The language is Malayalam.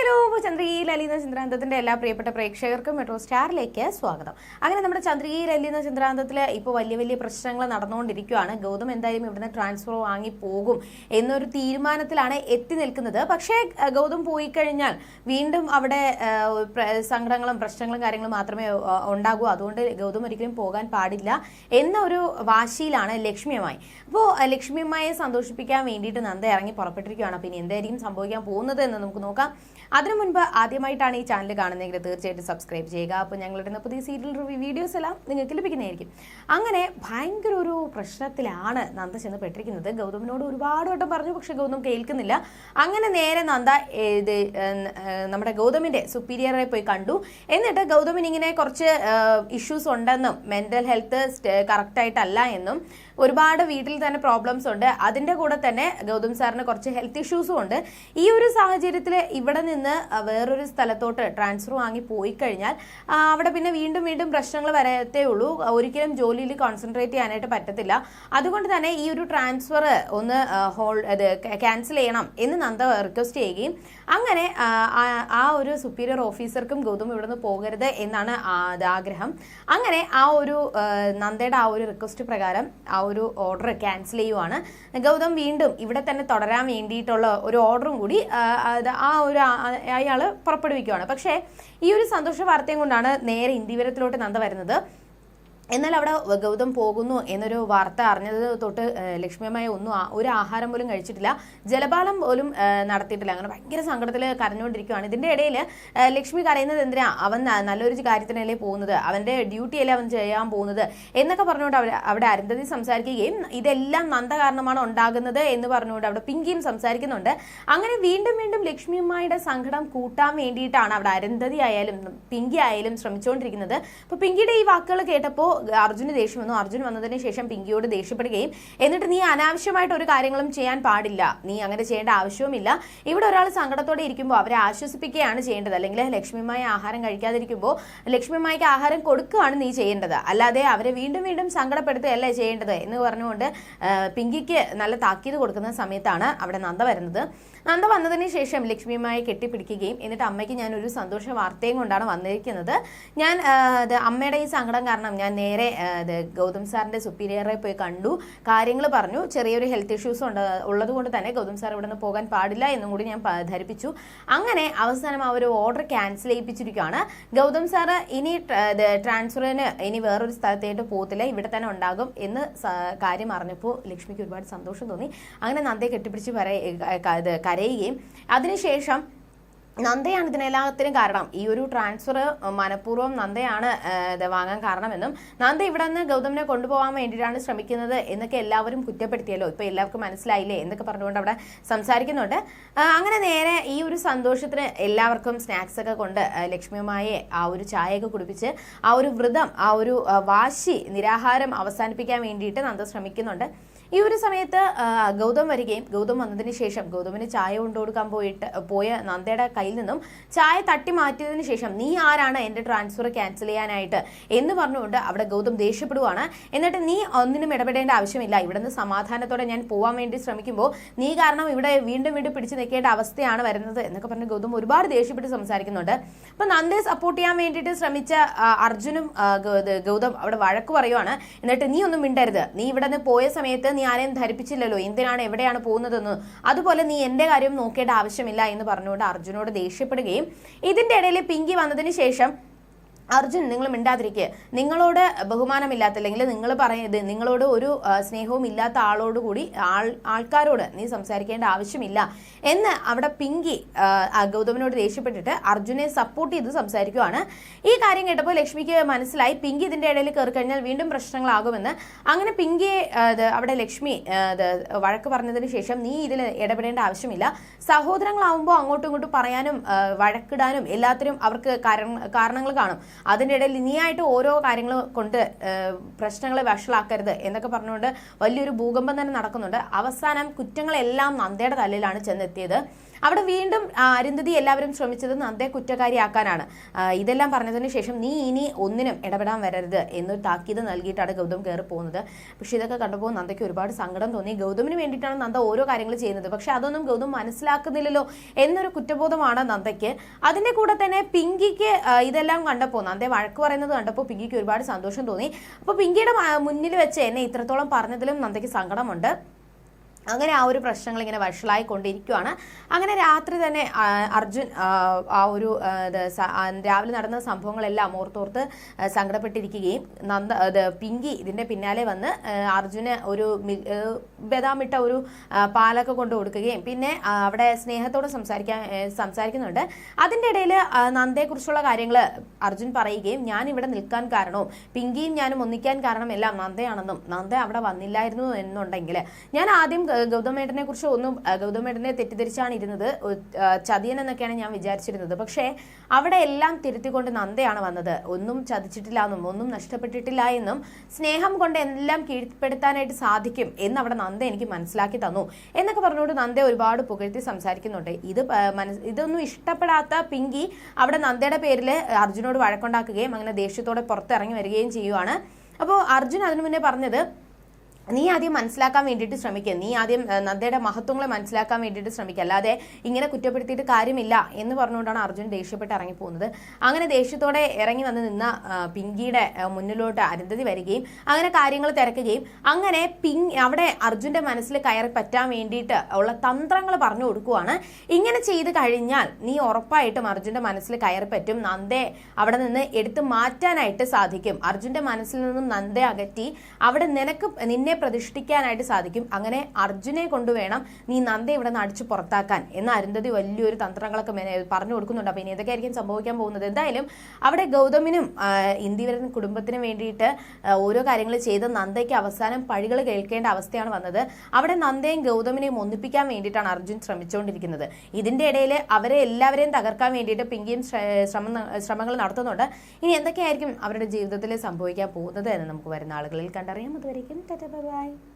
ഹലോ ചന്ദ്രികയിൽ അലിയുന്ന ചന്ദ്രാന്തത്തിന്റെ എല്ലാ പ്രിയപ്പെട്ട പ്രേക്ഷകർക്കും മെട്രോ സ്റ്റാറിലേക്ക് സ്വാഗതം. അങ്ങനെ നമ്മുടെ ചന്ദ്രികയിൽ അലിയുന്ന ചന്ദ്രാന്തത്തിൽ ഇപ്പോൾ വലിയ വലിയ പ്രശ്നങ്ങൾ നടന്നുകൊണ്ടിരിക്കുകയാണ് ഗൗതം എന്തായാലും ഇവിടുന്ന് ട്രാൻസ്ഫർ വാങ്ങി പോകും എന്നൊരു തീരുമാനത്തിലാണ് എത്തി നിൽക്കുന്നത്. പക്ഷേ ഗൗതം പോയി കഴിഞ്ഞാൽ വീണ്ടും അവിടെ സങ്കടങ്ങളും പ്രശ്നങ്ങളും കാര്യങ്ങളും മാത്രമേ ഉണ്ടാകൂ. അതുകൊണ്ട് ഗൗതം ഒരിക്കലും പോകാൻ പാടില്ല എന്ന ഒരു വാശിയിലാണ് ലക്ഷ്മിയമ്മായി അപ്പോൾ ലക്ഷ്മിയമ്മയെ സന്തോഷിപ്പിക്കാൻ വേണ്ടിയിട്ട് നന്ദ ഇറങ്ങി പുറപ്പെട്ടിരിക്കുകയാണ് അപ്പോൾ ഇനി എന്തായിരിക്കും സംഭവിക്കാൻ പോകുന്നത് എന്ന് നമുക്ക് നോക്കാം. അതിനു മുൻപ് ആദ്യമായിട്ടാണ് ഈ ചാനൽ കാണുന്നതെങ്കിൽ തീർച്ചയായിട്ടും സബ്സ്ക്രൈബ് ചെയ്യുക. അപ്പോൾ ഞങ്ങളുടെ പുതിയ സീരിയൽ റിവ്യൂ വീഡിയോസ് എല്ലാം നിങ്ങൾക്ക് ലഭിക്കുന്നതായിരിക്കും. അങ്ങനെ ഭയങ്കര ഒരു പ്രശ്നത്തിലാണ് നന്ദ ചെന്ന് പെട്ടിരിക്കുന്നത് ഗൗതമിനോട് ഒരുപാട് വട്ടം പറഞ്ഞു പക്ഷേ ഗൗതം കേൾക്കുന്നില്ല. അങ്ങനെ നേരെ നന്ദ ഇത് നമ്മുടെ ഗൗതമിന്റെ സുപ്പീരിയറെ പോയി കണ്ടു. എന്നിട്ട് ഗൗതമിന് ഇങ്ങനെ കുറച്ച് ഇഷ്യൂസ് ഉണ്ടെന്നും മെന്റൽ ഹെൽത്ത് കറക്റ്റായിട്ടല്ല എന്നും ഒരുപാട് വീട്ടിൽ തന്നെ പ്രോബ്ലംസ് ഉണ്ട്. അതിന്റെ കൂടെ തന്നെ ഗൗതം സാറിന് കുറച്ച് ഹെൽത്ത് ഇഷ്യൂസും ഉണ്ട്. ഈ ഒരു സാഹചര്യത്തിൽ ഇവിടെ നിന്ന് വേറൊരു സ്ഥലത്തോട്ട് ട്രാൻസ്ഫർ വാങ്ങി പോയി കഴിഞ്ഞാൽ അവിടെ പിന്നെ വീണ്ടും വീണ്ടും പ്രശ്നങ്ങൾ വരത്തേ ഉള്ളൂ. ഒരിക്കലും ജോലിയിൽ കോൺസെൻട്രേറ്റ് ചെയ്യാനായിട്ട് പറ്റത്തില്ല. അതുകൊണ്ട് തന്നെ ഈ ഒരു ട്രാൻസ്ഫർ ഒന്ന് ഹോൾ ഇത് ക്യാൻസൽ ചെയ്യണം എന്ന് നന്ദ റിക്വസ്റ്റ് ചെയ്യുകയും അങ്ങനെ ആ ഒരു സുപ്പീരിയർ ഓഫീസർക്കും ഗൗതം ഇവിടുന്ന് പോകരുത് എന്നാണ് ആഗ്രഹം. അങ്ങനെ ആ ഒരു നന്ദയുടെ ആ ഒരു റിക്വസ്റ്റ് പ്രകാരം ആ ഒരു ഓർഡർ ക്യാൻസൽ ചെയ്യുവാണ്. ഗൗതം വീണ്ടും ഇവിടെ തന്നെ തുടരാൻ വേണ്ടിയിട്ടുള്ള ഒരു ഓർഡറും കൂടി ആ, ഒരു അയാൾ പുറപ്പെടുവിക്കുകയാണ് പക്ഷേ ഈ ഒരു സന്തോഷ വാർത്തയും കൊണ്ടാണ് നേരെ ഇന്ത്യവരത്തിലോട്ട് നന്ദ വരുന്നത്. എന്നാൽ അവിടെ ഗൗതം പോകുന്നു എന്നൊരു വാർത്ത അറിഞ്ഞത് തൊട്ട് ലക്ഷ്മിയമായ ഒന്നും ഒരു ആഹാരം പോലും കഴിച്ചിട്ടില്ല. ജലപാലം പോലും നടത്തിയിട്ടില്ല. അങ്ങനെ ഭയങ്കര സങ്കടത്തിൽ കരഞ്ഞുകൊണ്ടിരിക്കുകയാണ് ഇതിന്റെ ഇടയിൽ ലക്ഷ്മി കരയുന്നത് എന്തിനാ? അവൻ നല്ലൊരു കാര്യത്തിനല്ലേ പോകുന്നത്? അവന്റെ ഡ്യൂട്ടിയല്ലേ അവൻ ചെയ്യാൻ പോകുന്നത്? എന്നൊക്കെ പറഞ്ഞുകൊണ്ട് അവർ അവിടെ അരുന്ധതി സംസാരിക്കുകയും ഇതെല്ലാം നന്ദ കാരണമാണ് ഉണ്ടാകുന്നത് എന്ന് പറഞ്ഞുകൊണ്ട് അവിടെ പിങ്കിയും സംസാരിക്കുന്നുണ്ട്. അങ്ങനെ വീണ്ടും വീണ്ടും ലക്ഷ്മിയമ്മയുടെ സങ്കടം കൂട്ടാൻ വേണ്ടിയിട്ടാണ് അവിടെ അരുന്ധതി ആയാലും പിങ്കി ആയാലും ശ്രമിച്ചുകൊണ്ടിരിക്കുന്നത്. അപ്പോൾ പിങ്കിയുടെ ഈ വാക്കുകൾ കേട്ടപ്പോൾ അർജുന് ദേഷ്യം വന്നു. അർജുൻ വന്നതിന് ശേഷം പിങ്കിയോട് ദേഷ്യപ്പെടുകയും എന്നിട്ട് നീ അനാവശ്യമായിട്ട് ഒരു കാര്യങ്ങളും ചെയ്യാൻ പാടില്ല. നീ അങ്ങനെ ചെയ്യേണ്ട ആവശ്യവുമില്ല. ഇവിടെ ഒരാൾ സങ്കടത്തോടെ ഇരിക്കുമ്പോൾ അവരെ ആശ്വസിപ്പിക്കുകയാണ് ചെയ്യേണ്ടത്. അല്ലെങ്കിൽ ലക്ഷ്മിമായി ആഹാരം കഴിക്കാതിരിക്കുമ്പോൾ ലക്ഷ്മിമായിക്ക് ആഹാരം കൊടുക്കുകയാണ് നീ ചെയ്യേണ്ടത്. അല്ലാതെ അവരെ വീണ്ടും വീണ്ടും സങ്കടപ്പെടുത്തുകയല്ല ചെയ്യേണ്ടത് എന്ന് പറഞ്ഞുകൊണ്ട് പിങ്കിക്ക് നല്ല താക്കീത് കൊടുക്കുന്ന സമയത്താണ് അവിടെ നന്ദ വരുന്നത്. നന്ദ വന്നതിന് ശേഷം ലക്ഷ്മിയുമായി കെട്ടിപ്പിടിക്കുകയും എന്നിട്ട് അമ്മയ്ക്ക് ഞാൻ ഒരു സന്തോഷ വാർത്തയും കൊണ്ടാണ് വന്നിരിക്കുന്നത്. ഞാൻ അമ്മയുടെ ഈ സങ്കടം കാരണം ഞാൻ നേരെ ഗൗതം സാറിന്റെ സുപ്പീരിയറെ പോയി കണ്ടു. കാര്യങ്ങൾ പറഞ്ഞു. ചെറിയൊരു ഹെൽത്ത് ഇഷ്യൂസ് ഉണ്ട് ഉള്ളതുകൊണ്ട് തന്നെ ഗൗതം സാർ ഇവിടെ നിന്ന് പോകാൻ പാടില്ല എന്നും കൂടി ഞാൻ ധരിപ്പിച്ചു. അങ്ങനെ അവസാനം ആ ഒരു ഓർഡർ ക്യാൻസൽ ചെയ്യിപ്പിച്ചിരിക്കുകയാണ്. ഗൗതം സാർ ഇനി ട്ര- ട്രാൻസ്ഫറിന് ഇനി വേറൊരു സ്ഥലത്തേട്ട് പോകത്തില്ല. ഇവിടെ തന്നെ ഉണ്ടാകും എന്ന് കാര്യം അറിഞ്ഞപ്പോൾ ലക്ഷ്മിക്ക് ഒരുപാട് സന്തോഷം തോന്നി. അങ്ങനെ നന്ദയെ കെട്ടിപ്പിടിച്ച് പറയ കരയുകയും അതിനുശേഷം നന്ദയാണ് ഇതിനെല്ലാത്തിനും കാരണം. ഈ ഒരു ട്രാൻസ്ഫർ മനഃപൂർവം നന്ദയാണ് ഇത് വാങ്ങാൻ കാരണമെന്നും നന്ദ ഇവിടെ നിന്ന് ഗൗതമിനെ കൊണ്ടുപോകാൻ വേണ്ടിയിട്ടാണ് ശ്രമിക്കുന്നത് എന്നൊക്കെ എല്ലാവരും കുറ്റപ്പെടുത്തിയല്ലോ. ഇപ്പൊ എല്ലാവർക്കും മനസ്സിലായില്ലേ എന്നൊക്കെ പറഞ്ഞുകൊണ്ട് അവിടെ സംസാരിക്കുന്നുണ്ട്. അങ്ങനെ നേരെ ഈ ഒരു സന്തോഷത്തിന് എല്ലാവർക്കും സ്നാക്സ് ഒക്കെ കൊണ്ട് ലക്ഷ്മിയുമായി ആ ഒരു ചായയൊക്കെ കുടിപ്പിച്ച് ആ ഒരു വ്രതം ആ ഒരു വാശി നിരാഹാരം അവസാനിപ്പിക്കാൻ വേണ്ടിയിട്ട് നന്ദ ശ്രമിക്കുന്നുണ്ട്. ഈ ഒരു സമയത്ത് ഗൗതം വരികയും ഗൗതം വന്നതിന് ശേഷം ഗൗതമിന് ചായ കൊണ്ടുകൊടുക്കാൻ പോയിട്ട് പോയ നന്ദയുടെ കയ്യിൽ നിന്നും ചായ തട്ടി മാറ്റിയതിനു ശേഷം നീ ആരാണ് എന്റെ ട്രാൻസ്ഫർ ക്യാൻസൽ ചെയ്യാനായിട്ട്? എന്ന് പറഞ്ഞുകൊണ്ട് അവിടെ ഗൗതം ദേഷ്യപ്പെടുവാണ്. എന്നിട്ട് നീ ഒന്നിനും ഇടപെടേണ്ട ആവശ്യമില്ല. ഇവിടെ നിന്ന് സമാധാനത്തോടെ ഞാൻ പോവാൻ വേണ്ടി ശ്രമിക്കുമ്പോൾ നീ കാരണം ഇവിടെ വീണ്ടും വീണ്ടും പിടിച്ചു നിൽക്കേണ്ട അവസ്ഥയാണ് വരുന്നത് എന്നൊക്കെ പറഞ്ഞ് ഗൗതം ഒരുപാട് ദേഷ്യപ്പെട്ട് സംസാരിക്കുന്നുണ്ട്. അപ്പൊ നന്ദയെ സപ്പോർട്ട് ചെയ്യാൻ വേണ്ടിയിട്ട് ശ്രമിച്ച അർജുനും ഗൗതം അവിടെ വഴക്ക് പറയുവാണ്. എന്നിട്ട് നീ ഒന്നും മിണ്ടരുത്. നീ ഇവിടെ നിന്ന് പോയ സമയത്ത് നീ ആരെയും ധരിപ്പിച്ചില്ലല്ലോ. എന്തിനാണ് എവിടെയാണ് പോകുന്നതെന്ന്. അതുപോലെ നീ എന്റെ കാര്യം നോക്കേണ്ട ആവശ്യമില്ല എന്ന് പറഞ്ഞുകൊണ്ട് അർജുനോട് ദേഷ്യപ്പെടുകയും ഇതിന്റെ ഇടയിൽ പിങ്കി വന്നതിന് ശേഷം അർജുൻ നിങ്ങൾ മിണ്ടാതിരിക്കുക നിങ്ങളോട് ബഹുമാനമില്ലാത്ത അല്ലെങ്കിൽ നിങ്ങൾ പറയുന്നത് നിങ്ങളോട് ഒരു സ്നേഹവും ഇല്ലാത്ത ആളോട് കൂടി ആൾ ആൾക്കാരോട് നീ സംസാരിക്കേണ്ട ആവശ്യമില്ല. എന്ന് അവിടെ പിങ്കി ഗൗതമനോട് ദേഷ്യപ്പെട്ടിട്ട് അർജുനെ സപ്പോർട്ട് ചെയ്ത് സംസാരിക്കുവാണ്. ഈ കാര്യം കേട്ടപ്പോൾ ലക്ഷ്മിക്ക് മനസ്സിലായി പിങ്കി ഇതിന്റെ ഇടയിൽ കയറി കഴിഞ്ഞാൽ വീണ്ടും പ്രശ്നങ്ങളാകുമെന്ന്. അങ്ങനെ പിങ്കിയെ അവിടെ ലക്ഷ്മി വഴക്ക് പറഞ്ഞതിന് ശേഷം നീ ഇതിൽ ഇടപെടേണ്ട ആവശ്യമില്ല. സഹോദരങ്ങളാവുമ്പോൾ അങ്ങോട്ടും ഇങ്ങോട്ടും പറയാനും വഴക്കിടാനും എല്ലാത്തിനും അവർക്ക് കാരണങ്ങൾ കാണും. അതിന്റെ ഇടയിൽ നീയായിട്ട് ഓരോ കാര്യങ്ങൾ കൊണ്ട് പ്രശ്നങ്ങളെ വഷളാക്കരുത് എന്നൊക്കെ പറഞ്ഞുകൊണ്ട് വലിയൊരു ഭൂകമ്പം തന്നെ നടക്കുന്നുണ്ട്. അവസാനം കുറ്റങ്ങളെല്ലാം നന്ദയുടെ തലയിലാണ് ചെന്നെത്തിയത്. അവിടെ വീണ്ടും അരുന്ധതി എല്ലാവരും ശ്രമിച്ചത് നന്ദയെ കുറ്റക്കാരിയാക്കാനാണ്. ഇതെല്ലാം പറഞ്ഞതിന് ശേഷം നീ ഇനി ഒന്നിനും ഇടപെടാൻ വരരുത് എന്നൊരു താക്കീത് നൽകിയിട്ടാണ് ഗൗതം കയറി പോകുന്നത്. പക്ഷെ ഇതൊക്കെ കണ്ടപ്പോൾ നന്ദയ്ക്ക് ഒരുപാട് സങ്കടം തോന്നി. ഗൗതമിന് വേണ്ടിയിട്ടാണ് നന്ദ ഓരോ കാര്യങ്ങൾ ചെയ്യുന്നത്. പക്ഷെ അതൊന്നും ഗൗതം മനസ്സിലാക്കുന്നില്ലല്ലോ എന്നൊരു കുറ്റബോധമാണ് നന്ദയ്ക്ക്. അതിന്റെ കൂടെ തന്നെ പിങ്കിക്ക് ഇതെല്ലാം കണ്ടപ്പോൾ നന്ദയെ വഴക്ക് പറയുന്നത് കണ്ടപ്പോൾ പിങ്കിക്ക് ഒരുപാട് സന്തോഷം തോന്നി. അപ്പോൾ പിങ്കിയുടെ മുന്നിൽ വെച്ച് എന്നെ ഇത്രത്തോളം പറഞ്ഞതിലും നന്ദയ്ക്ക് സങ്കടമുണ്ട്. അങ്ങനെ ആ ഒരു പ്രശ്നങ്ങൾ ഇങ്ങനെ വഷളായി കൊണ്ടിരിക്കുകയാണ് അങ്ങനെ രാത്രി തന്നെ അർജുൻ ആ, ഒരു രാവിലെ നടന്ന സംഭവങ്ങളെല്ലാം ഓർത്തോർത്ത് സങ്കടപ്പെട്ടിരിക്കുകയും നന്ദ പിങ്കി ഇതിന്റെ പിന്നാലെ വന്ന് അർജുന് ഒരു ബദാമിട്ട ഒരു പാലൊക്കെ കൊണ്ട് കൊടുക്കുകയും പിന്നെ അവിടെ സ്നേഹത്തോട് സംസാരിക്കാൻ സംസാരിക്കുന്നുണ്ട്. അതിന്റെ ഇടയിൽ നന്ദയെക്കുറിച്ചുള്ള കാര്യങ്ങൾ അർജുൻ പറയുകയും ഞാൻ ഇവിടെ നിൽക്കാൻ കാരണവും പിങ്കിയും ഞാനും ഒന്നിക്കാൻ കാരണം എല്ലാം നന്ദയാണെന്നും നന്ദ അവിടെ വന്നില്ലായിരുന്നു എന്നുണ്ടെങ്കിൽ ഞാൻ ആദ്യം ഗൗതമേട്ടനെ കുറിച്ച് ഒന്നും ഗൗതമേട്ടനെ തെറ്റിദ്ധരിച്ചാണ് ഇരുന്നത്. ചതിയൻ എന്നൊക്കെയാണ് ഞാൻ വിചാരിച്ചിരുന്നത്. പക്ഷേ അവിടെ എല്ലാം തിരുത്തിക്കൊണ്ട് നന്ദയാണ് വന്നത്. ഒന്നും ചതിച്ചിട്ടില്ല എന്നും ഒന്നും നഷ്ടപ്പെട്ടിട്ടില്ല എന്നും സ്നേഹം കൊണ്ട് എല്ലാം കീഴ്പ്പെടുത്താനായിട്ട് സാധിക്കും എന്ന് അവിടെ നന്ദ എനിക്ക് മനസ്സിലാക്കി തന്നു. എന്നൊക്കെ പറഞ്ഞുകൊണ്ട് നന്ദ ഒരുപാട് പുകഴ്ത്തി സംസാരിക്കുന്നുണ്ട്. ഇത് മനസ് ഇതൊന്നും ഇഷ്ടപ്പെടാത്ത പിങ്കി അവിടെ നന്ദയുടെ പേരിൽ അർജുനോട് വഴക്കുണ്ടാക്കുകയും അങ്ങനെ ദേഷ്യത്തോടെ പുറത്തിറങ്ങി വരികയും ചെയ്യുവാണ്. അപ്പോൾ അർജുൻ അതിനു മുന്നേ പറഞ്ഞത് നീ ആദ്യം മനസ്സിലാക്കാൻ വേണ്ടിയിട്ട് ശ്രമിക്കുക നീ ആദ്യം നദ്ദയുടെ മഹത്വങ്ങളെ മനസ്സിലാക്കാൻ വേണ്ടിയിട്ട് ശ്രമിക്കുക അല്ലാതെ ഇങ്ങനെ കുറ്റപ്പെടുത്തിയിട്ട് കാര്യമില്ല എന്ന് പറഞ്ഞുകൊണ്ടാണ് അർജുൻ ദേഷ്യപ്പെട്ട് ഇറങ്ങിപ്പോകുന്നത്. അങ്ങനെ ദേഷ്യത്തോടെ ഇറങ്ങി വന്ന് നിന്ന പിങ്കിയുടെ മുന്നിലോട്ട് അരുന്ധതി വരികയും അങ്ങനെ കാര്യങ്ങൾ തിരക്കുകയും അങ്ങനെ പിങ് അവിടെ അർജുന്റെ മനസ്സിൽ കയറി പറ്റാൻ വേണ്ടിയിട്ട് ഉള്ള തന്ത്രങ്ങൾ പറഞ്ഞു കൊടുക്കുവാണ്. ഇങ്ങനെ ചെയ്ത് കഴിഞ്ഞാൽ നീ ഉറപ്പായിട്ടും അർജുന്റെ മനസ്സിൽ കയറി പറ്റും. നന്ദയെ അവിടെ നിന്ന് എടുത്തു മാറ്റാനായിട്ട് സാധിക്കും. അർജുന്റെ മനസ്സിൽ നിന്നും നന്ദയെ അകറ്റി അവിടെ നിനക്ക് നിന്നെ പ്രതിഷ്ഠിക്കാനായിട്ട് സാധിക്കും. അങ്ങനെ അർജുനെ കൊണ്ടുവേണം നീ നന്ദ ഇവിടെ നിന്ന് അടിച്ചു പുറത്താക്കാൻ. എന്ന അരുന്ധതി വലിയൊരു തന്ത്രങ്ങളൊക്കെ പറഞ്ഞു കൊടുക്കുന്നുണ്ട്. അപ്പൊ ഇനി ഇതൊക്കെയായിരിക്കും സംഭവിക്കാൻ പോകുന്നത്. എന്തായാലും അവിടെ ഗൗതമിനും ഇന്ദിവരൻ കുടുംബത്തിനും വേണ്ടിയിട്ട് ഓരോ കാര്യങ്ങൾ ചെയ്ത് നന്ദയ്ക്ക് അവസാനം പഴികൾ കേൾക്കേണ്ട അവസ്ഥയാണ് വന്നത്. അവിടെ നന്ദയും ഗൗതമിനെയും ഒന്നിപ്പിക്കാൻ വേണ്ടിയിട്ടാണ് അർജുൻ ശ്രമിച്ചുകൊണ്ടിരിക്കുന്നത്. ഇതിന്റെ ഇടയിൽ അവരെ എല്ലാവരെയും തകർക്കാൻ വേണ്ടിയിട്ട് പിങ്കിയും ശ്രമം ശ്രമങ്ങൾ നടത്തുന്നുണ്ട്. ഇനി എന്തൊക്കെയായിരിക്കും അവരുടെ ജീവിതത്തിൽ സംഭവിക്കാൻ പോകുന്നത് എന്ന് നമുക്ക് വരുന്ന ആളുകളിൽ കണ്ടറിയാം. 拜拜。